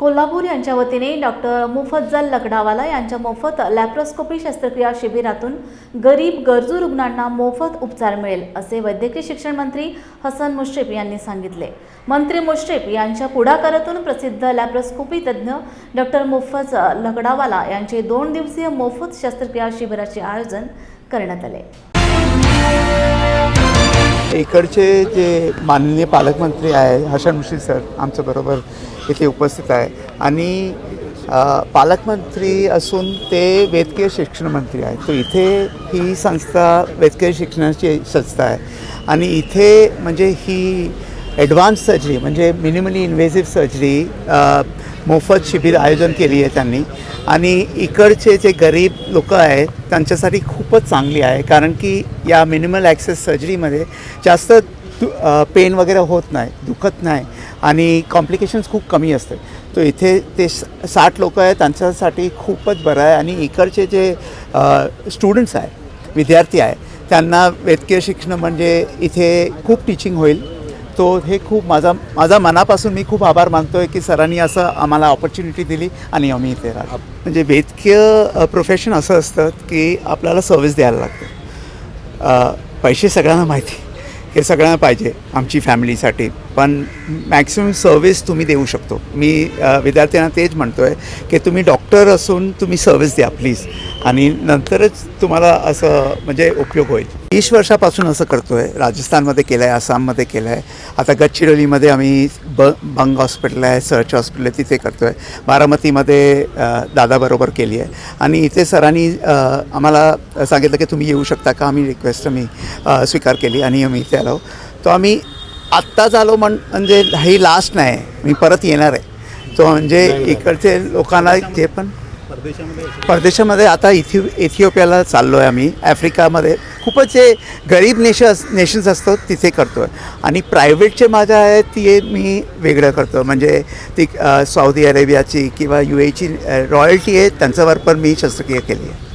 कोल्हापूर यांच्या वतीने डॉक्टर मुफज्जल लकडावाला यांच्या मोफत लॅप्रोस्कोपी शस्त्रक्रिया शिबिरातून गरीब गरजू रुग्णांना मोफत उपचार मिळेल असे वैद्यकीय शिक्षण मंत्री हसन मुश्रीफ यांनी सांगितले. मंत्री मुश्रीफ यांच्या पुढाकारातून प्रसिद्ध लॅप्रोस्कोपी तज्ज्ञ डॉक्टर मुफज लकडावाला यांचे दोन दिवसीय मोफत शस्त्रक्रिया शिबिराचे आयोजन करण्यात आले. इकडचे जे माननीय पालकमंत्री आहे हसन मुश्रीफ सर आमच्याबरोबर इथे उपस्थित आहे. आणि पालकमंत्री असून ते वैद्यकीय शिक्षण मंत्री आहेत. तर इथे ही संस्था वैद्यकीय शिक्षणाची संस्था आहे. आणि इथे म्हणजे ही ॲडव्हान्स सर्जरी म्हणजे मिनिमली इन्व्हेसिव्ह सर्जरी मोफत शिबिर आयोजन केली आहे त्यांनी. आणि इकडचे जे गरीब लोक आहेत त्यांच्यासाठी खूपच चांगली आहे कारण की या मिनिमल ॲक्सेस सर्जरीमध्ये जास्त पेन वगैरे होत नाही दुखत नाही आणि कॉम्प्लिकेशन्स खूप कमी असते तो इथे ते साठ लोक आहेत त्यांच्यासाठी खूपच बरं आहे. आणि इकडचे जे स्टुडंट्स आहे विद्यार्थी आहे त्यांना वैद्यकीय शिक्षण म्हणजे इथे खूप टीचिंग होईल. तो हे खूप माझा माझा मनापासून मी खूप आभार मानतो आहे की सरांनी असं आम्हाला ऑपॉर्च्युनिटी दिली आणि आम्ही इथे राहतो. म्हणजे वैद्यकीय प्रोफेशन असं असतं की आपल्याला सर्व्हिस द्यायला लागतं. पैसे सगळ्यांना माहिती हे सगळ्यांना पाहिजे. आमची फॅमिलीसाठी पण मॅक्सिमम सर्व्हिस तुम्ही देऊ शकतो. मी विद्यार्थ्यांना तेच म्हणतो आहे की तुम्ही डॉक्टर असून तुम्ही सर्व्हिस द्या प्लीज आणि नंतरच तुम्हाला असं म्हणजे उपयोग होईल. वीस वर्षापासून असं करतो आहे राजस्थानमध्ये केलं आहे आसाममध्ये केलं आहे आता गडचिरोलीमध्ये आम्ही ब बंग हॉस्पिटल आहे सर्च हॉस्पिटल आहे तिथे करतो आहे बारामतीमध्ये दादाबरोबर केली आहे. आणि इथे सरांनी आम्हाला सांगितलं की तुम्ही येऊ शकता का? आम्ही रिक्वेस्ट आम्ही स्वीकार केली आणि आम्ही इथे आलो. तो आम्ही आत्ताच आलो म्हण म्हणजे ही लास्ट नाही मी परत येणार आहे. तो म्हणजे इकडचे लोकांना जे पण परदेशामध्ये आता इथि इथिओपियाला चाललो आहे आम्ही आफ्रिकामध्ये खूपच जे गरीब नेशन्स नेशन्स असतात तिथे करतो आहे आणि प्रायव्हेटचे माझ्या आहेत ते मी वेगळं करतो म्हणजे ती सौदी अरेबियाची किंवा यू एची रॉयल्टी आहे त्यांच्यावर पण मी शस्त्रक्रिया केली आहे.